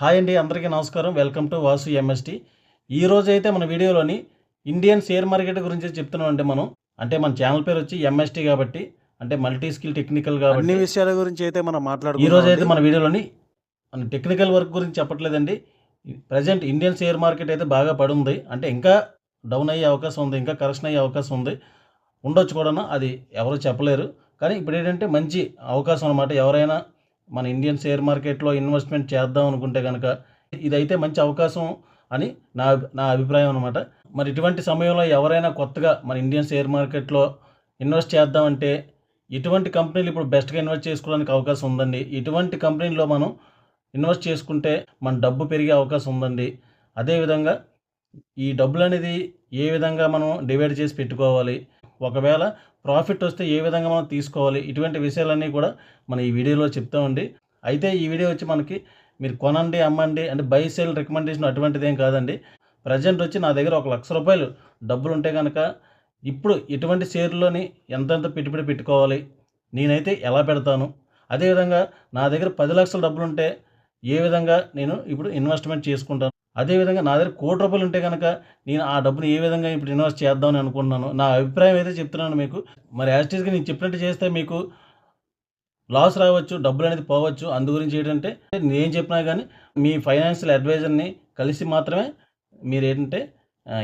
Hi అండి అందరికీ నమస్కారం. వెల్కమ్ టు వాసు ఎంఎస్టి ఈ రోజు అయితే మన వీడియోలోని ఇండియన్ షేర్ మార్కెట్ గురించి చెప్తున్నాం అంటే మనం. అంటే మన ఛానల్ పేరు వచ్చి ఎంఎస్టి కాబట్టి అంటే మల్టీ స్కిల్ టెక్నికల్ కాబట్టి. అన్ని విషయాల గురించి అయితే మనం ఈ మాట్లాడుకుందాం రోజు అయితే మన వీడియోలోని మన టెక్నికల్ వర్క్ గురించి చెప్పట్లేదండి. ప్రజెంట్ ఇండియన్ షేర్ మార్కెట్ అయితే బాగా పడుంది. అంటే ఇంకా డౌన్ అయ్యే అవకాశం ఉంది ఇంకా కరెక్షన్ అయ్యే అవకాశం ఉంది. ఉండొచ్చు కూడా అది ఎవరు చెప్పలేరు. కానీ ఇప్పుడు ఏంటంటే మంచి అవకాశం అనమాట ఎవరైనా మన ఇండియన్ షేర్ మార్కెట్లో ఇన్వెస్ట్మెంట్ చేద్దాం అనుకుంటే కనుక ఇదైతే మంచి అవకాశం అని నా నా అభిప్రాయం అనమాట మరి ఇటువంటి సమయంలో ఎవరైనా కొత్తగా మన ఇండియన్ షేర్ మార్కెట్లో ఇన్వెస్ట్ చేద్దామంటే ఇటువంటి కంపెనీలు ఇప్పుడు బెస్ట్గా ఇన్వెస్ట్ చేసుకోవడానికి అవకాశం ఉందండి. ఇటువంటి కంపెనీలో మనం ఇన్వెస్ట్ చేసుకుంటే మన డబ్బు పెరిగే అవకాశం ఉందండి. అదేవిధంగా ఈ డబ్బులు అనేది ఏ విధంగా మనం డివైడ్ చేసి పెట్టుకోవాలి? ఒకవేళ ప్రాఫిట్ వస్తే ఏ విధంగా మనం తీసుకోవాలి? ఇటువంటి విషయాలన్నీ కూడా మనం ఈ వీడియోలో చెప్తామండి అయితే ఈ వీడియో వచ్చి మనకి మీరు కొనండి అమ్మండి అంటే బై సేల్ రికమెండేషన్ అటువంటిది ఏం కాదండి. ప్రజెంట్ వచ్చి నా దగ్గర ఒక లక్ష రూపాయలు డబ్బులు ఉంటే కనుక ఇప్పుడు ఎటువంటి షేర్లోని ఎంతెంత పెట్టుబడి పెట్టుకోవాలి? నేనైతే ఎలా పెడతాను? అదేవిధంగా నా దగ్గర పది లక్షల డబ్బులు ఉంటే ఏ విధంగా నేను ఇప్పుడు ఇన్వెస్ట్మెంట్ చేసుకుంటాను? అదేవిధంగా నా దగ్గర కోటి రూపాయలు ఉంటే కనుక నేను ఆ డబ్బుని ఏ విధంగా ఇప్పుడు ఇన్వెస్ట్ చేద్దామని అనుకుంటున్నాను? నా అభిప్రాయం అయితే చెప్తున్నాను మీకు మరి యాస్టీస్గా నేను చెప్పినట్టు చేస్తే మీకు లాస్ రావచ్చు డబ్బులు అనేది పోవచ్చు. అందు గురించి ఏంటంటే నేను చెప్పినా కానీ మీ ఫైనాన్షియల్ అడ్వైజర్ని కలిసి మాత్రమే మీరు ఏంటంటే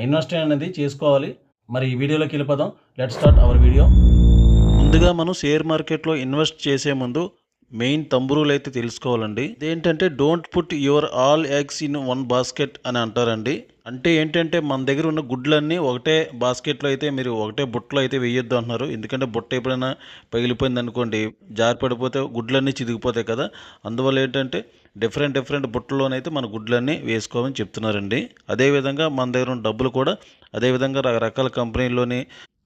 ఇన్వెస్ట్మెంట్ అనేది చేసుకోవాలి. మరి ఈ వీడియోలోకి వెళ్ళిపోదాం. లెట్ స్టార్ట్ అవర్ వీడియో ముందుగా మనం షేర్ మార్కెట్లో ఇన్వెస్ట్ చేసే ముందు మెయిన్ తంబురులు అయితే తెలుసుకోవాలండి. ఏంటంటే don't put your all eggs in one basket అని అంటారండి. అంటే ఏంటంటే మన దగ్గర ఉన్న గుడ్లన్నీ ఒకటే బాస్కెట్లో అయితే మీరు ఒకటే బుట్టలో అయితే వేయొద్దు అంటున్నారు. ఎందుకంటే బుట్ట ఎప్పుడైనా పగిలిపోయింది అనుకోండి జారి పడిపోతే గుడ్లన్నీ చిదిగిపోతాయి కదా. అందువల్ల ఏంటంటే డిఫరెంట్ డిఫరెంట్ బుట్టలోనైతే మన గుడ్లన్నీ వేసుకోమని చెప్తున్నారండి. అదేవిధంగా మన దగ్గర ఉన్న డబ్బులు కూడా అదేవిధంగా రకరకాల కంపెనీల్లోని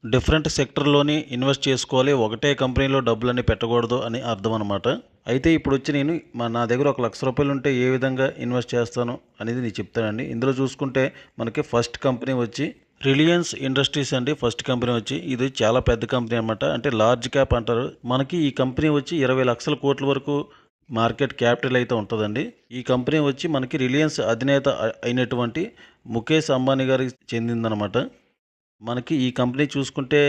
డిఫరెంట్ సెక్టర్లోని ఇన్వెస్ట్ చేసుకోవాలి ఒకటే కంపెనీలో డబ్బులన్నీ పెట్టకూడదు అని అర్థం అనమాట అయితే ఇప్పుడు వచ్చి నేను మా నా దగ్గర ఒక లక్ష రూపాయలు ఉంటే ఏ విధంగా ఇన్వెస్ట్ చేస్తాను అనేది నేను చెప్తానండి. ఇందులో చూసుకుంటే మనకి ఫస్ట్ కంపెనీ వచ్చి రిలయన్స్ ఇండస్ట్రీస్ అండి ఫస్ట్ కంపెనీ వచ్చి. ఇది చాలా పెద్ద కంపెనీ అనమాట అంటే లార్జ్ క్యాప్ అంటారు. మనకి ఈ కంపెనీ వచ్చి ఇరవై లక్షల కోట్ల వరకు మార్కెట్ క్యాపిటల్ అయితే ఉంటుందండి. ఈ కంపెనీ వచ్చి మనకి రిలయన్స్ అధినేత అయినటువంటి ముఖేష్ అంబానీ గారికి చెందిందనమాట మనకి ఈ కంపెనీ చూసుకుంటే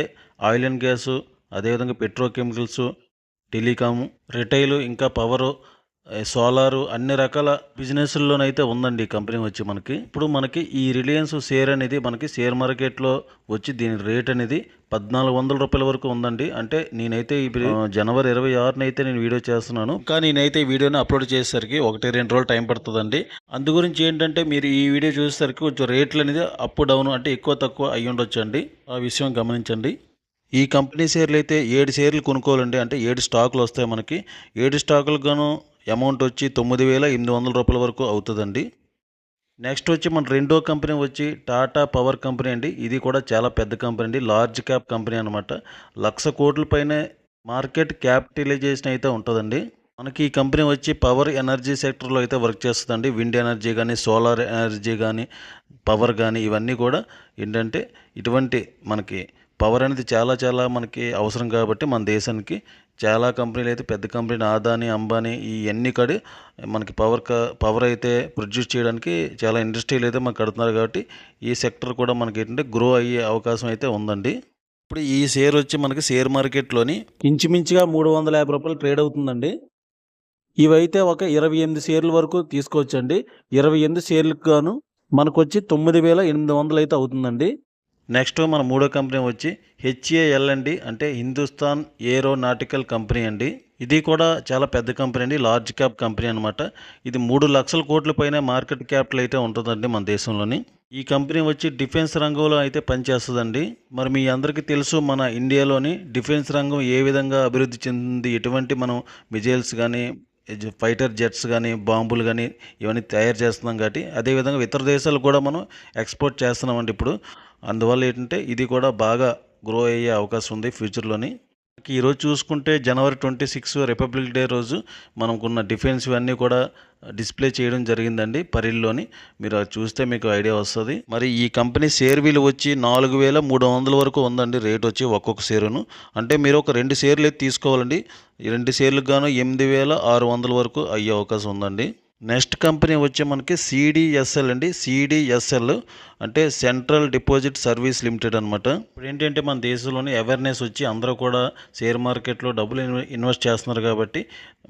ఆయిల్ అండ్ గ్యాస్ అదేవిధంగా పెట్రోకెమికల్స్ టెలికాము రిటైలు ఇంకా పవరు సోలారు అన్ని రకాల బిజినెస్ల్లోనైతే ఉందండి ఈ కంపెనీ వచ్చి మనకి. ఇప్పుడు మనకి ఈ రిలయన్స్ షేర్ అనేది మనకి షేర్ మార్కెట్లో వచ్చి దీని రేట్ అనేది పద్నాలుగు వందల రూపాయల వరకు ఉందండి. అంటే నేనైతే ఇప్పుడు జనవరి ఇరవై ఆరున అయితే నేను వీడియో చేస్తున్నాను. కానీ నేనైతే ఈ వీడియోని అప్లోడ్ చేసేసరికి ఒకటి రెండు రోజులు టైం పడుతుందండి. అందు గురించి ఏంటంటే మీరు ఈ వీడియో చూసేసరికి కొంచెం రేట్లు అనేది అప్ డౌన్ అంటే ఎక్కువ తక్కువ అయ్యి ఉండొచ్చు అండి ఆ విషయం గమనించండి. ఈ కంపెనీ షేర్లు అయితే ఏడు షేర్లు కొనుక్కోవాలండి. అంటే ఏడు స్టాకులు వస్తాయి మనకి. ఏడు స్టాకులకు గాను అమౌంట్ వచ్చి తొమ్మిది వేల ఎనిమిది వందల రూపాయల వరకు అవుతుందండి. నెక్స్ట్ వచ్చి మన రెండో కంపెనీ వచ్చి టాటా పవర్ కంపెనీ అండి. ఇది కూడా చాలా పెద్ద కంపెనీ అండి. లార్జ్ క్యాప్ కంపెనీ అనమాట లక్ష కోట్ల పైనే మార్కెట్ క్యాపిటలైజేషన్ అయితే ఉంటుందండి. మనకి ఈ కంపెనీ వచ్చి పవర్ ఎనర్జీ సెక్టర్లో అయితే వర్క్ చేస్తుందండి. విండ్ ఎనర్జీ కానీ సోలార్ ఎనర్జీ కానీ పవర్ కానీ ఇవన్నీ కూడా ఏంటంటే ఇటువంటి మనకి పవర్ అనేది చాలా చాలా మనకి అవసరం కాబట్టి మన దేశానికి చాలా కంపెనీలు అయితే పెద్ద కంపెనీ ఆదాని అంబానీ ఇవన్నీ కడి మనకి పవర్ క- పవర్ అయితే ప్రొడ్యూస్ చేయడానికి చాలా ఇండస్ట్రీలు అయితే మనకు కడుతున్నారు కాబట్టి ఈ సెక్టర్ కూడా మనకి ఏంటంటే గ్రో అయ్యే అవకాశం అయితే ఉందండి. ఇప్పుడు ఈ షేర్ వచ్చి మనకి షేర్ మార్కెట్లోని ఇంచుమించుగా మూడు వందల యాభై రూపాయలు ట్రేడ్ అవుతుందండి. ఇవైతే ఒక ఇరవై ఎనిమిది షేర్ల వరకు తీసుకోవచ్చండి. ఇరవై ఎనిమిది షేర్లకు గాను మనకు వచ్చి తొమ్మిది వేల ఎనిమిది వందలు అయితే అవుతుందండి. నెక్స్ట్ మన మూడో కంపెనీ వచ్చి హెచ్ఏఎల్ అండి అంటే హిందుస్థాన్ ఏరోనాటికల్ కంపెనీ అండి. ఇది కూడా చాలా పెద్ద కంపెనీ అండి లార్జ్ క్యాప్ కంపెనీ అనమాట ఇది మూడు లక్షల కోట్ల పైన మార్కెట్ క్యాపిటల్ అయితే ఉంటుందండి మన దేశంలోని. ఈ కంపెనీ వచ్చి డిఫెన్స్ రంగంలో అయితే పనిచేస్తుందండి. మరి మీ అందరికీ తెలుసు మన ఇండియాలోని డిఫెన్స్ రంగం ఏ విధంగా అభివృద్ధి చెందింది ఎటువంటి మనం మిజైల్స్ కానీ ఫైటర్ జెట్స్ కానీ బాంబులు కానీ ఇవన్నీ తయారు చేస్తున్నాం కాబట్టి అదేవిధంగా ఇతర దేశాలు కూడా మనం ఎక్స్పోర్ట్ చేస్తున్నామండి ఇప్పుడు. అందువల్ల ఏంటంటే ఇది కూడా బాగా గ్రో అయ్యే అవకాశం ఉంది ఫ్యూచర్లోని. ఈరోజు చూసుకుంటే జనవరి ట్వంటీ సిక్స్ రిపబ్లిక్ డే రోజు మనకున్న డిఫెన్స్ ఇవన్నీ కూడా డిస్ప్లే చేయడం జరిగిందండి పరిల్లోని మీరు అది చూస్తే మీకు ఐడియా వస్తుంది. మరి ఈ కంపెనీ షేర్ విలువ వచ్చి నాలుగు వేల మూడు వందల వరకు ఉందండి. రేట్ వచ్చి ఒక్కొక్క షేరును. అంటే మీరు ఒక రెండు షేర్లు అయితే తీసుకోవాలండి. రెండు షేర్లకు గాను ఎనిమిది వేల ఆరు వందల వరకు అయ్యే అవకాశం ఉందండి. నెక్స్ట్ కంపెనీ వచ్చే మనకి సిడిఎస్ఎల్ అండి. సిడిఎస్ఎల్ అంటే సెంట్రల్ డిపాజిట్ సర్వీస్ లిమిటెడ్ అనమాట ఇప్పుడు ఏంటంటే మన దేశంలోని అవేర్నెస్ వచ్చి అందరూ కూడా షేర్ మార్కెట్లో డబ్బులు ఇన్వెస్ట్ చేస్తున్నారు కాబట్టి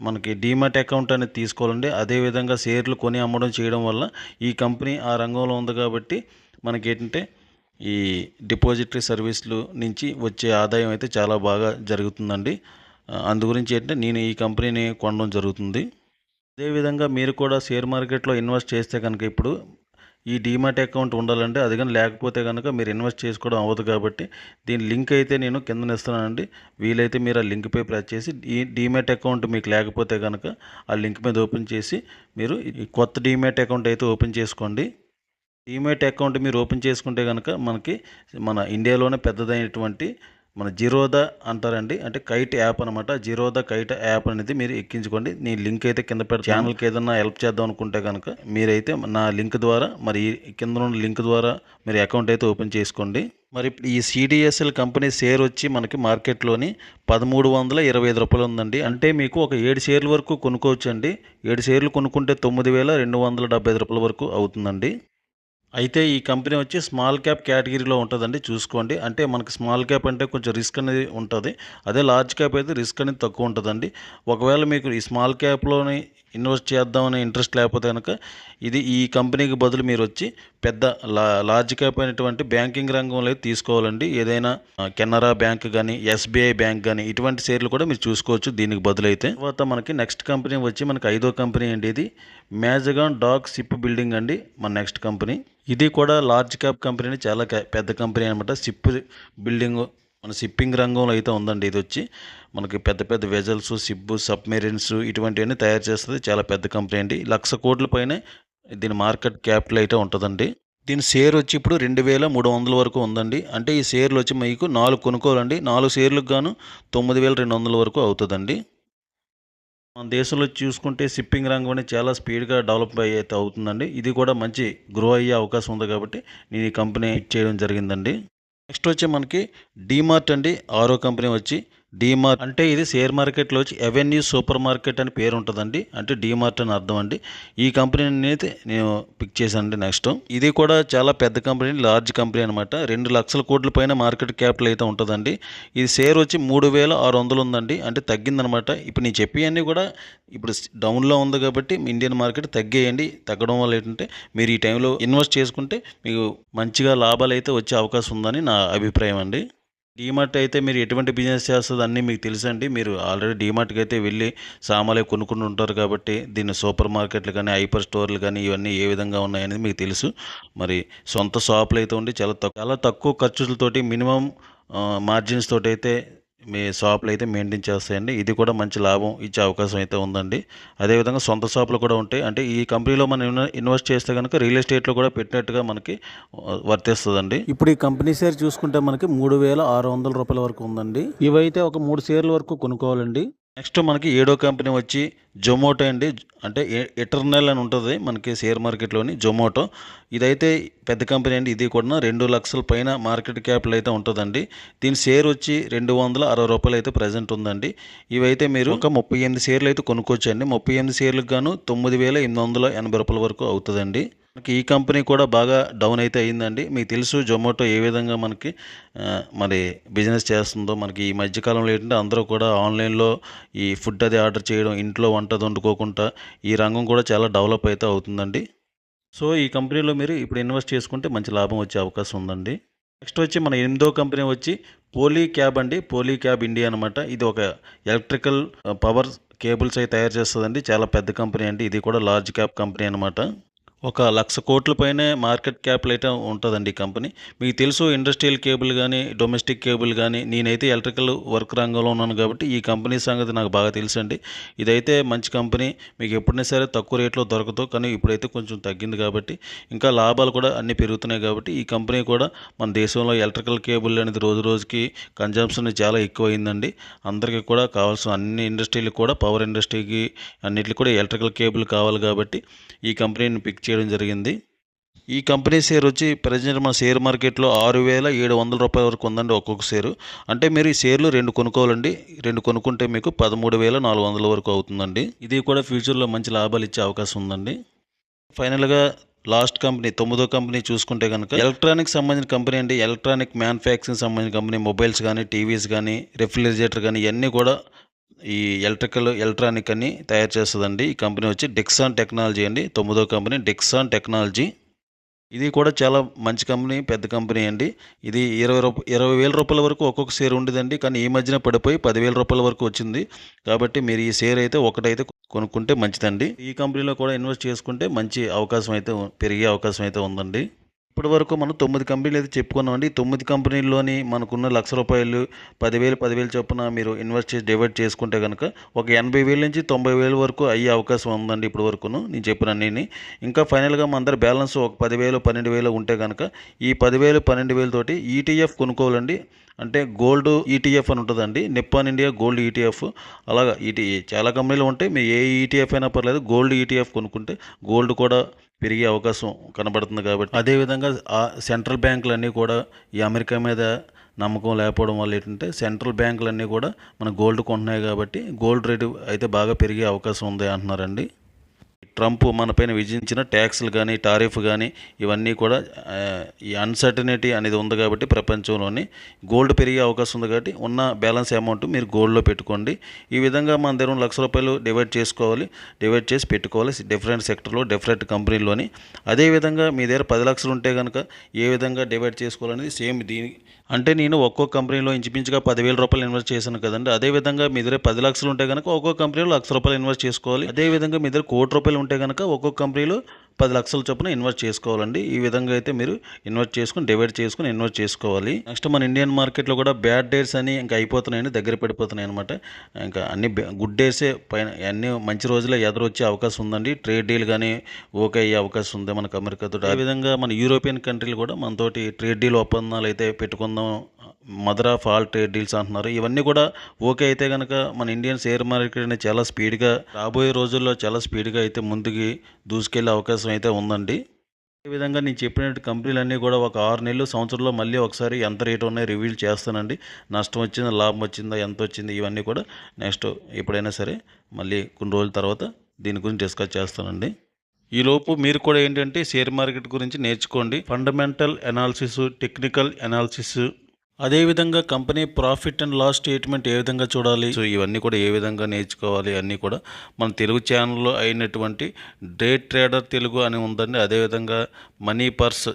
మనకి డీమాట్ అకౌంట్ అనేది తీసుకోవాలండి. అదేవిధంగా షేర్లు కొని అమ్మడం చేయడం వల్ల ఈ కంపెనీ ఆ రంగంలో ఉంది కాబట్టి మనకి ఏంటంటే ఈ డిపాజిటరీ సర్వీసులు నుంచి వచ్చే ఆదాయం అయితే చాలా బాగా జరుగుతుందండి. అందు గురించి ఏంటంటే నేను ఈ కంపెనీని కొనడం జరుగుతుంది. అదేవిధంగా మీరు కూడా షేర్ మార్కెట్లో ఇన్వెస్ట్ చేస్తే కనుక ఇప్పుడు ఈ డీమాట్ అకౌంట్ ఉండాలంటే అది కానీ లేకపోతే కనుక మీరు ఇన్వెస్ట్ చేసుకోవడం అవ్వదు కాబట్టి దీని లింక్ అయితే నేను కింద ఇస్తున్నానండి. వీలైతే మీరు ఆ లింక్పై ప్రెస్ చేసి ఈ డీమాట్ అకౌంట్ మీకు లేకపోతే కనుక ఆ లింక్ మీద ఓపెన్ చేసి మీరు ఈ కొత్త డీమాట్ అకౌంట్ అయితే ఓపెన్ చేసుకోండి. డీమాట్ అకౌంట్ మీరు ఓపెన్ చేసుకుంటే కనుక మనకి మన ఇండియాలోనే పెద్దదైనటువంటి మన జీరోదా అంటారండి. అంటే కైట్ యాప్ అనమాట జీరోదా కైట్ యాప్ అనేది మీరు ఎక్కించుకోండి. నేను లింక్ అయితే కింద పెడ ఛానల్కి ఏదైనా హెల్ప్ చేద్దాం అనుకుంటే కనుక మీరైతే నా లింక్ ద్వారా మరి కింద ఉన్న లింక్ ద్వారా మీరు అకౌంట్ అయితే ఓపెన్ చేసుకోండి. మరి ఈ సిడిఎస్ఎల్ కంపెనీ షేర్ వచ్చి మనకి మార్కెట్లోని పదమూడు వందల ఇరవై ఐదు రూపాయలు ఉందండి. అంటే మీకు ఒక ఏడు షేర్ల వరకు కొనుక్కోవచ్చు అండి ఏడు షేర్లు కొనుక్కుంటే తొమ్మిది వేల రెండు వందల డెబ్బై ఐదు రూపాయల వరకు అవుతుందండి. అయితే ఈ కంపెనీ వచ్చి స్మాల్ క్యాప్ కేటగిరీలో ఉంటుందండి చూసుకోండి. అంటే మనకి స్మాల్ క్యాప్ అంటే కొంచెం రిస్క్ అనేది ఉంటుంది. అదే లార్జ్ క్యాప్ అయితే రిస్క్ అనేది తక్కువ ఉంటుందండి. ఒకవేళ మీకు ఈ స్మాల్ క్యాప్లోని ఇన్వెస్ట్ చేద్దామనే ఇంట్రెస్ట్ లేకపోతే కనుక ఇది ఈ కంపెనీకి బదులు మీరు వచ్చి పెద్ద లా లార్జ్ క్యాప్ అయినటువంటి బ్యాంకింగ్ రంగంలో తీసుకోవాలండి. ఏదైనా కెనరా బ్యాంక్ కానీ ఎస్బీఐ బ్యాంక్ కానీ ఇటువంటి షేర్లు కూడా మీరు చూసుకోవచ్చు దీనికి బదులైతే. తర్వాత మనకి నెక్స్ట్ కంపెనీ వచ్చి మనకి ఐదో కంపెనీ అండి ఇది. మ్యాజగాన్ డాక్ షిప్ బిల్డింగ్ అండి మన నెక్స్ట్ కంపెనీ. ఇది కూడా లార్జ్ క్యాప్ కంపెనీ చాలా పెద్ద కంపెనీ అనమాట షిప్ బిల్డింగ్ మన షిప్పింగ్ రంగంలో అయితే ఉందండి. ఇది వచ్చి మనకి పెద్ద పెద్ద వెజల్స్ సిబ్బు సబ్మెరీన్స్ ఇటువంటివన్నీ తయారు చేస్తుంది. చాలా పెద్ద కంపెనీ అండి. లక్ష కోట్ల పైనే దీని మార్కెట్ క్యాపిటల్ అయితే ఉంటుందండి. దీని షేర్ వచ్చి ఇప్పుడు రెండు వేల మూడు వందల వరకు ఉందండి. అంటే ఈ షేర్లు వచ్చి మీకు నాలుగు కొనుక్కోవాలండి. నాలుగు షేర్లకు గాను తొమ్మిది వేల రెండు వందల వరకు అవుతుందండి. మన దేశంలో చూసుకుంటే షిప్పింగ్ రంగం అనేది చాలా స్పీడ్గా డెవలప్ అయితే అవుతుందండి. ఇది కూడా మంచి గ్రో అయ్యే అవకాశం ఉంది కాబట్టి నేను ఈ కంపెనీ చేయడం జరిగిందండి. నెక్స్ట్ వచ్చి మనకి డీమార్ట్ అండి ఆరో కంపెనీ వచ్చి డీమార్ట్ అంటే ఇది షేర్ మార్కెట్లో వచ్చి ఎవెన్యూ సూపర్ మార్కెట్ అని పేరు ఉంటుందండి. అంటే డీమార్ట్ అని అర్థం అండి. ఈ కంపెనీని అయితే నేను పిక్ చేశానండి నెక్స్ట్ ఇది కూడా చాలా పెద్ద కంపెనీ లార్జ్ కంపెనీ అనమాట రెండు లక్షల కోట్ల పైన మార్కెట్ క్యాపిటల్ అయితే ఉంటుందండి. ఇది షేర్ వచ్చి మూడు వేల ఆరు వందలు ఉందండి. అంటే తగ్గిందనమాట ఇప్పుడు నేను చెప్పివన్నీ కూడా ఇప్పుడు డౌన్లో ఉంది కాబట్టి ఇండియన్ మార్కెట్ తగ్గేయండి. తగ్గడం వల్ల ఏంటంటే మీరు ఈ టైంలో ఇన్వెస్ట్ చేసుకుంటే మీకు మంచిగా లాభాలు అయితే వచ్చే అవకాశం ఉందని నా అభిప్రాయం అండి. డీమార్ట్ అయితే మీరు ఎటువంటి బిజినెస్ చేస్తుంది అన్నీ మీకు తెలుసండి. మీరు ఆల్రెడీ డీమార్ట్కి అయితే వెళ్ళి సామాన్లు కొనుక్కుని ఉంటారు కాబట్టి దీన్ని సూపర్ మార్కెట్లు కానీ హైపర్ స్టోర్లు కానీ ఇవన్నీ ఏ విధంగా ఉన్నాయనేది మీకు తెలుసు. మరి సొంత షాపులు అయితే ఉండి చాలా తక్కువ చాలా తక్కువ ఖర్చులతోటి మినిమం మార్జిన్స్ తోటి అయితే మీ షాపులు అయితే మెయింటైన్ చేస్తాయండి. ఇది కూడా మంచి లాభం ఇచ్చే అవకాశం అయితే ఉందండి. అదేవిధంగా సొంత షాపులు కూడా ఉంటాయి. అంటే ఈ కంపెనీలో మనం ఇన్వెస్ట్ చేస్తే కనుక రియల్ ఎస్టేట్లో కూడా పెట్టినట్టుగా మనకి వర్తిస్తుందండి. ఇప్పుడు ఈ కంపెనీ షేర్ చూసుకుంటే మనకి మూడు వేల ఆరు వందల రూపాయల వరకు ఉందండి. ఇవైతే ఒక మూడు షేర్ల వరకు కొనుక్కోవాలండి. నెక్స్ట్ మనకి ఏడో కంపెనీ వచ్చి జొమాటో అండి. అంటే ఇటర్నల్ ఎటర్నల్ అని ఉంటుంది మనకి షేర్ మార్కెట్లోని జొమాటో. ఇదైతే పెద్ద కంపెనీ అండి. ఇది కూడా రెండు లక్షల పైన మార్కెట్ క్యాపిటల్ అయితే ఉంటుందండి. దీని షేర్ వచ్చి రెండు వందల అరవై రూపాయలు అయితే ప్రజెంట్ ఉందండి. ఇవైతే మీరు ఒక ముప్పై ఎనిమిది షేర్లు అయితే కొనుక్కోవచ్చు అండి ముప్పై ఎనిమిది షేర్లకు గాను తొమ్మిది వేల ఎనిమిది వందల ఎనభై రూపాయల వరకు అవుతుందండి. మనకి ఈ కంపెనీ కూడా బాగా డౌన్ అయితే అయిందండి. మీకు తెలుసు జొమాటో ఏ విధంగా మనకి మరి బిజినెస్ చేస్తుందో. మనకి ఈ మధ్యకాలంలో ఏంటంటే అందరూ కూడా ఆన్లైన్లో ఈ ఫుడ్ అది ఆర్డర్ చేయడం ఇంట్లో వంట అది వండుకోకుండా ఈ రంగం కూడా చాలా డెవలప్ అయితే అవుతుందండి. సో ఈ కంపెనీలో మీరు ఇప్పుడు ఇన్వెస్ట్ చేసుకుంటే మంచి లాభం వచ్చే అవకాశం ఉందండి. నెక్స్ట్ వచ్చి మన ఎనిమిదో కంపెనీ వచ్చి పోలీ క్యాబ్ అండి. పోలీ క్యాబ్ ఇండియా అనమాట ఇది ఒక ఎలక్ట్రికల్ పవర్ కేబుల్స్ అయితే తయారు చేస్తుందండి. చాలా పెద్ద కంపెనీ అండి. ఇది కూడా లార్జ్ క్యాబ్ కంపెనీ అనమాట ఒక లక్ష కోట్ల పైనే మార్కెట్ క్యాపిటల్ అయితే ఉంటుందండి ఈ కంపెనీ. మీకు తెలుసు ఇండస్ట్రియల్ కేబుల్ కానీ డొమెస్టిక్ కేబుల్ కానీ నేనైతే ఎలక్ట్రికల్ వర్క్ రంగంలో ఉన్నాను కాబట్టి ఈ కంపెనీ సంగతి నాకు బాగా తెలుసండి. ఇదైతే మంచి కంపెనీ. మీకు ఎప్పుడైనా సరే తక్కువ రేట్లో దొరకదు కానీ ఇప్పుడైతే కొంచెం తగ్గింది కాబట్టి ఇంకా లాభాలు కూడా అన్నీ పెరుగుతున్నాయి కాబట్టి ఈ కంపెనీ కూడా మన దేశంలో ఎలక్ట్రికల్ కేబుల్ అనేది రోజు రోజుకి కన్జంప్షన్ చాలా ఎక్కువైందండి. అందరికీ కూడా కావాల్సిన అన్ని ఇండస్ట్రీలకు కూడా పవర్ ఇండస్ట్రీకి అన్నిటికి కూడా ఎలక్ట్రికల్ కేబుల్ కావాలి కాబట్టి ఈ కంపెనీని పిక్ చేయడం జరిగింది. ఈ కంపెనీ షేర్ వచ్చి ప్రజెంట్ మన షేర్ మార్కెట్లో ఆరు వేల ఏడు వందల రూపాయల వరకు ఉందండి ఒక్కొక్క షేరు. అంటే మీరు ఈ షేర్లు రెండు కొనుక్కోవాలండి. రెండు కొనుక్కుంటే మీకు పదమూడు వేల నాలుగు వందల వరకు అవుతుందండి. ఇది కూడా ఫ్యూచర్లో మంచి లాభాలు ఇచ్చే అవకాశం ఉందండి. ఫైనల్గా లాస్ట్ కంపెనీ తొమ్మిదో కంపెనీ చూసుకుంటే కనుక ఎలక్ట్రానిక్ సంబంధించిన కంపెనీ అండి. ఎలక్ట్రానిక్ మ్యానుఫ్యాక్చరింగ్ సంబంధించిన కంపెనీ మొబైల్స్ కానీ టీవీస్ కానీ రెఫ్రిజిరేటర్ కానీ ఇవన్నీ కూడా ఈ ఎలక్ట్రికల్ ఎలక్ట్రానిక్ అని తయారు చేస్తుందండి. ఈ కంపెనీ వచ్చి డెక్సాన్ టెక్నాలజీ అండి. తొమ్మిదో కంపెనీ డెక్సాన్ టెక్నాలజీ. ఇది కూడా చాలా మంచి కంపెనీ పెద్ద కంపెనీ అండి. ఇది ఇరవై రూప ఇరవై వేల రూపాయల వరకు ఒక్కొక్క షేర్ ఉండేదండి. కానీ ఈ మధ్యన పడిపోయి పదివేల రూపాయల వరకు వచ్చింది. కాబట్టి మీరు ఈ షేర్ అయితే ఒకటైతే కొనుక్కుంటే మంచిదండి. ఈ కంపెనీలో కూడా ఇన్వెస్ట్ చేసుకుంటే మంచి అవకాశం అయితే పెరిగే అవకాశం అయితే ఉందండి. ఇప్పటి వరకు మనం తొమ్మిది కంపెనీలు అయితే చెప్పుకున్నామండి. తొమ్మిది కంపెనీల్లోని మనకున్న లక్ష రూపాయలు పదివేలు పదివేలు చొప్పున మీరు ఇన్వెస్ట్ చేసి డివైడ్ చేసుకుంటే కనుక ఒక ఎనభై వేల నుంచి తొంభై వేల వరకు అయ్యే అవకాశం ఉందండి ఇప్పటి వరకును. నేను చెప్పిన అన్నీ ఇంకా ఫైనల్గా మన అందరి బ్యాలెన్స్ ఒక పదివేలు పన్నెండు వేలు ఉంటే కనుక ఈ పదివేలు పన్నెండు వేలతోటి ఈటీఎఫ్ కొనుక్కోవాలండి. అంటే గోల్డ్ ఈటీఎఫ్ అని ఉంటుందండి. నిప్పాన్ ఇండియా గోల్డ్ ఈటీఎఫ్ అలాగా ఈటీ చాలా కంపెనీలు ఉంటాయి. మీరు ఏ ఈటీఎఫ్ అయినా పర్లేదు గోల్డ్ ఈటీఎఫ్ కొనుక్కుంటే గోల్డ్ కూడా పెరిగే అవకాశం కనబడుతుంది కాబట్టి. అదేవిధంగా ఆ సెంట్రల్ బ్యాంకులు అన్నీ కూడా ఈ అమెరికా మీద నమ్మకం లేకపోవడం వల్ల ఏంటంటే సెంట్రల్ బ్యాంకులు అన్నీ కూడా మన గోల్డ్ కొంటున్నాయి కాబట్టి గోల్డ్ రేటు అయితే బాగా పెరిగే అవకాశం ఉంది అంటున్నారండి. ట్రంప్ మనపైన విధించిన ట్యాక్స్లు కానీ టారిఫ్ కానీ ఇవన్నీ కూడా ఈ అన్సర్టనిటీ అనేది ఉంది కాబట్టి ప్రపంచంలోని గోల్డ్ పెరిగే అవకాశం ఉంది కాబట్టి ఉన్న బ్యాలెన్స్ అమౌంట్ మీరు గోల్డ్లో పెట్టుకోండి. ఈ విధంగా మన దగ్గర లక్ష రూపాయలు డివైడ్ చేసుకోవాలి. డివైడ్ చేసి పెట్టుకోవాలి. డిఫరెంట్ సెక్టర్లో డిఫరెంట్ కంపెనీలోని అదేవిధంగా మీ దగ్గర పది లక్షలు ఉంటే కనుక ఏ విధంగా డివైడ్ చేసుకోవాలనేది సేమ్ దీని అంటే నేను ఒక్కో కంపెనీలో ఇంచుమించుగా పదివేల రూపాయలు ఇన్వెస్ట్ చేశాను కదండి. అదేవిధంగా మీ దగ్గర పది లక్షలు ఉంటే కనుక ఒక్కో కంపెనీలో లక్ష రూపాయలు ఇన్వెస్ట్ చేసుకోవాలి. అదేవిధంగా మీ దగ్గర కోటి రూపాయలు ఉంటే కనుక ఒక్కొక్క కంపెనీలో పది లక్షల చొప్పున ఇన్వెస్ట్ చేసుకోవాలండి. ఈ విధంగా అయితే మీరు ఇన్వెస్ట్ చేసుకుని డివైడ్ చేసుకుని ఇన్వెస్ట్ చేసుకోవాలి. నెక్స్ట్ మన ఇండియన్ మార్కెట్లో కూడా బ్యాడ్ డేస్ అని ఇంకా అయిపోతున్నాయని దగ్గర పడిపోతున్నాయి అనమాట ఇంకా అన్ని గుడ్ డేసే పైన అన్ని మంచి రోజులే ఎదురొచ్చే అవకాశం ఉందండి. ట్రేడ్ డీల్ కానీ ఓకే అయ్యే అవకాశం ఉంది మనకు అమెరికాతో. అదేవిధంగా మన యూరోపియన్ కంట్రీలు కూడా మనతోటి ట్రేడ్ డీల్ ఒప్పందాలు అయితే పెట్టుకుందాం mother of all trade deals అంటున్నారు. ఇవన్నీ కూడా ఓకే అయితే కనుక మన ఇండియన్ షేర్ మార్కెట్ అనేది చాలా స్పీడ్గా రాబోయే రోజుల్లో చాలా స్పీడ్గా అయితే ముందుకి దూసుకెళ్ళే అవకాశం అయితే ఉందండి. అదేవిధంగా నేను చెప్పినట్టు కంపెనీలన్నీ కూడా ఒక ఆరు నెలలు సంవత్సరంలో మళ్ళీ ఒకసారి ఎంత రేటు ఉన్నాయో రివీల్ చేస్తానండి. నష్టం వచ్చిందా లాభం వచ్చిందా ఎంత వచ్చింది ఇవన్నీ కూడా నెక్స్ట్ ఎప్పుడైనా సరే మళ్ళీ కొన్ని రోజుల తర్వాత దీని గురించి డిస్కస్ చేస్తానండి. ఈలోపు మీరు కూడా ఏంటంటే షేర్ మార్కెట్ గురించి నేర్చుకోండి. ఫండమెంటల్ అనాలిసిస్ టెక్నికల్ అనాలిసిస్ అదేవిధంగా company profit and loss statement ఏ విధంగా చూడాలి? సో ఇవన్నీ కూడా ఏ విధంగా నేర్చుకోవాలి అన్నీ కూడా మన తెలుగు ఛానల్లో అయినటువంటి డే ట్రేడర్ తెలుగు అని ఉందండి. అదేవిధంగా మనీ పర్స్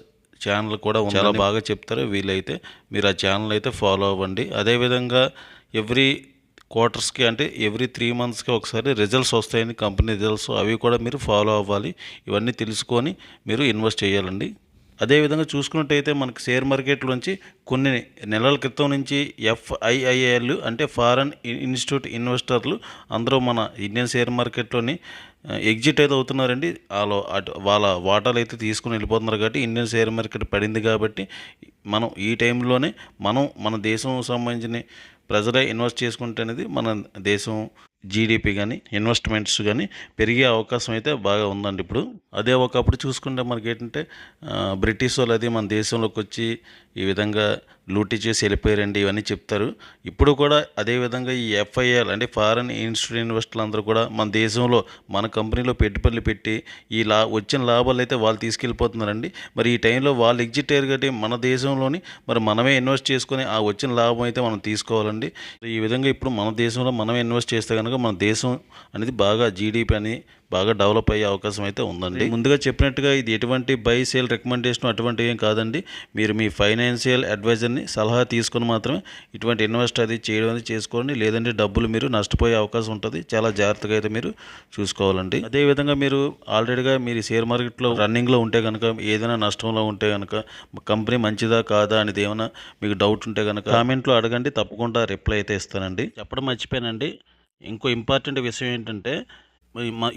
ఛానల్ కూడా. చాలా బాగా చెప్తారు. వీలైతే మీరు ఆ ఛానల్ అయితే ఫాలో అవ్వండి. అదేవిధంగా ఎవ్రీ క్వార్టర్స్కి అంటే ఎవ్రీ త్రీ మంత్స్కి ఒకసారి రిజల్ట్స్ వస్తాయని కంపెనీ రిజల్ట్స్ అవి కూడా మీరు ఫాలో అవ్వాలి. ఇవన్నీ తెలుసుకొని మీరు ఇన్వెస్ట్ చేయాలండి. అదేవిధంగా చూసుకున్నట్టయితే మనకు షేర్ మార్కెట్లోంచి కొన్ని నెలల క్రితం నుంచి ఎఫ్ఐఐఎల్ అంటే ఫారెన్ ఇన్స్టిట్యూట్ ఇన్వెస్టర్లు అందరూ మన ఇండియన్ షేర్ మార్కెట్లోని ఎగ్జిట్ అయితే అవుతున్నారండి. వాళ్ళు అటు వాళ్ళ వాటాలు అయితే తీసుకుని వెళ్ళిపోతున్నారు కాబట్టి ఇండియన్ షేర్ మార్కెట్ పడింది కాబట్టి మనం ఈ టైంలోనే మనం మన దేశం సంబంధించిన ప్రజలే ఇన్వెస్ట్ చేసుకుంటే అనేది మన దేశం జీడిపి కానీ ఇన్వెస్ట్మెంట్స్ కానీ పెరిగే అవకాశం అయితే బాగా ఉందండి ఇప్పుడు. అదే ఒకప్పుడు చూసుకుంటే మనకి ఏంటంటే బ్రిటిష్ వాళ్ళు అది మన దేశంలోకి వచ్చి ఈ విధంగా లూటీ చేసి వెళ్ళిపోయారండి ఇవన్నీ చెప్తారు. ఇప్పుడు కూడా అదే విధంగా ఈ ఎఫ్ఐఆర్ అంటే ఫారెన్ ఇన్స్టిట్యూట్ ఇన్వెస్టర్లు అందరూ కూడా మన దేశంలో మన కంపెనీలో పెట్టుబడులు పెట్టి ఈ లా వచ్చిన లాభాలు అయితే వాళ్ళు తీసుకెళ్ళిపోతున్నారండి. మరి ఈ టైంలో వాళ్ళు ఎగ్జిట్ అయ్యారు కాబట్టి మన దేశంలోని మరి మనమే ఇన్వెస్ట్ చేసుకొని ఆ వచ్చిన లాభం అయితే మనం తీసుకోవాలండి. ఈ విధంగా ఇప్పుడు మన దేశంలో మనమే ఇన్వెస్ట్ చేస్తే కనుక మన దేశం అనేది బాగా జీడిపి అని బాగా డెవలప్ అయ్యే అవకాశం అయితే ఉందండి. ముందుగా చెప్పినట్టుగా ఇది ఎటువంటి బై సేల్ రికమెండేషన్ అటువంటి ఏం కాదండి. మీరు మీ ఫైనాన్షియల్ అడ్వైజర్ని సలహా తీసుకొని మాత్రమే ఇటువంటి ఇన్వెస్ట్ అది చేయడం అనేది చేసుకోండి. లేదంటే డబ్బులు మీరు నష్టపోయే అవకాశం ఉంటుంది. చాలా జాగ్రత్తగా అయితే మీరు చూసుకోవాలండి. అదేవిధంగా మీరు ఆల్రెడీగా మీరు షేర్ మార్కెట్లో రన్నింగ్లో ఉంటే కనుక ఏదైనా నష్టంలో ఉంటే కనుక కంపెనీ మంచిదా కాదా అనేది ఏమైనా మీకు డౌట్ ఉంటే కనుక కామెంట్లో అడగండి. తప్పకుండా రిప్లై అయితే ఇస్తానండి. చెప్పడం మర్చిపోయానండి. ఇంకో ఇంపార్టెంట్ విషయం ఏంటంటే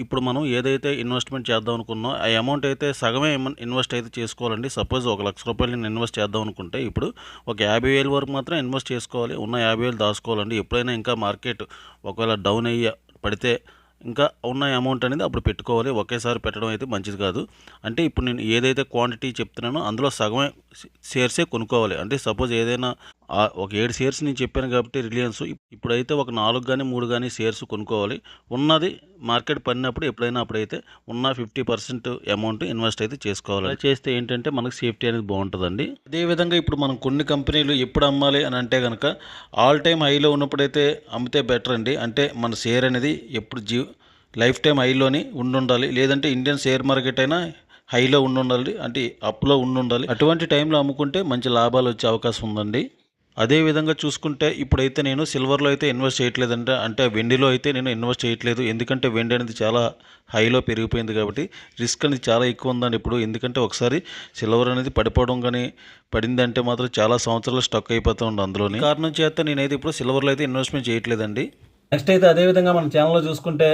ఇప్పుడు మనం ఏదైతే ఇన్వెస్ట్మెంట్ చేద్దాం అనుకున్నాం ఆ అమౌంట్ అయితే సగమే ఇన్వెస్ట్ అయితే చేసుకోవాలండి. సపోజ్ ఒక లక్ష రూపాయలు నేను ఇన్వెస్ట్ చేద్దాం అనుకుంటే ఇప్పుడు ఒక యాభై వేలు వరకు మాత్రం ఇన్వెస్ట్ చేసుకోవాలి. ఉన్న యాభై వేలు దాచుకోవాలండి. ఎప్పుడైనా ఇంకా మార్కెట్ ఒకవేళ డౌన్ అయ్యి పడితే ఇంకా ఉన్న అమౌంట్ అనేది అప్పుడు పెట్టుకోవాలి. ఒకేసారి పెట్టడం అయితే మంచిది కాదు. అంటే ఇప్పుడు నేను ఏదైతే క్వాంటిటీ చెప్తున్నానో అందులో సగమే షేర్సే కొనుక్కోవాలి. అంటే సపోజ్ ఏదైనా ఒక ఏడు షేర్స్ నేను చెప్పాను కాబట్టి రిలయన్స్. ఇప్పుడైతే ఒక నాలుగు కానీ మూడు కానీ షేర్స్ కొనుక్కోవాలి. ఉన్నది మార్కెట్ పడినప్పుడు ఎప్పుడైనా అప్పుడైతే ఉన్న ఫిఫ్టీ పర్సెంట్ అమౌంట్ ఇన్వెస్ట్ అయితే చేసుకోవాలి. అలా చేస్తే ఏంటంటే మనకు సేఫ్టీ అనేది బాగుంటుందండి. అదేవిధంగా ఇప్పుడు మనం కొన్ని కంపెనీలు ఎప్పుడు అమ్మాలి అని అంటే కనుక ఆల్ టైమ్ హైలో ఉన్నప్పుడైతే అమ్మితే బెటర్ అండి. అంటే మన షేర్ అనేది ఎప్పుడు జీ లైఫ్ టైం హైలోని ఉండాలి లేదంటే ఇండియన్ షేర్ మార్కెట్ అయినా హైలో ఉండాలి అంటే అప్లో ఉండాలి అటువంటి టైంలో అమ్ముకుంటే మంచి లాభాలు వచ్చే అవకాశం ఉందండి. అదే విధంగా చూసుకుంటే ఇప్పుడైతే నేను సిల్వర్లో అయితే ఇన్వెస్ట్ చేయట్లేదంటే. అంటే వెండిలో అయితే నేను ఇన్వెస్ట్ చేయట్లేదు. ఎందుకంటే వెండి అనేది చాలా హైలో పెరిగిపోయింది కాబట్టి రిస్క్ అనేది చాలా ఎక్కువ ఉందండి ఇప్పుడు. ఎందుకంటే ఒకసారి సిల్వర్ అనేది పడిపోవడం కానీ పడిందంటే మాత్రం చాలా సంవత్సరాలు స్టక్ అయిపోతూ ఉంది అందులోని. కారణం చేత నేనైతే ఇప్పుడు సిల్వర్లో అయితే ఇన్వెస్ట్మెంట్ చేయట్లేదండి. నెక్స్ట్ అయితే అదేవిధంగా మన ఛానల్లో చూసుకుంటే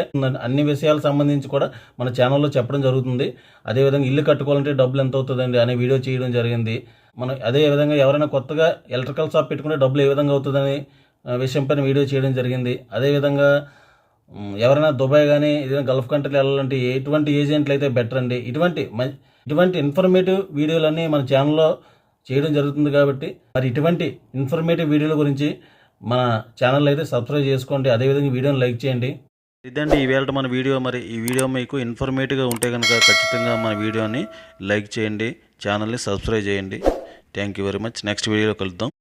అన్ని విషయాలకు సంబంధించి కూడా మన ఛానల్లో చెప్పడం జరుగుతుంది. అదేవిధంగా ఇల్లు కట్టుకోవాలంటే డబ్బులు ఎంత అవుతుందండి అనే వీడియో చేయడం జరిగింది. మనం అదే విధంగా ఎవరైనా కొత్తగా ఎలక్ట్రికల్ షాప్ పెట్టుకుంటే డబ్బులు ఏ విధంగా అవుతుందని విషయంపైన విషయం పైన వీడియో చేయడం జరిగింది. అదేవిధంగా ఎవరైనా దుబాయ్ కానీ ఏదైనా గల్ఫ్ కంట్రీలు వెళ్ళాలంటే ఎటువంటి ఏజెంట్లు అయితే బెటర్ అండి. ఇటువంటి మ- ఇటువంటి ఇన్ఫర్మేటివ్ వీడియోలన్నీ మన ఛానల్లో చేయడం జరుగుతుంది కాబట్టి మరి ఇటువంటి ఇన్ఫర్మేటివ్ వీడియోల గురించి మన ఛానల్ అయితే సబ్స్క్రైబ్ చేసుకోండి. అదేవిధంగా వీడియోని లైక్ చేయండి. ఇదండి ఈవేళ మన వీడియో. మరి ఈ వీడియో మీకు ఇన్ఫర్మేటివ్గా ఉంటే కనుక ఖచ్చితంగా మన వీడియోని లైక్ చేయండి. ఛానల్ని సబ్స్క్రైబ్ చేయండి. Thank you very much next వీడియోలో కలుద్దాం.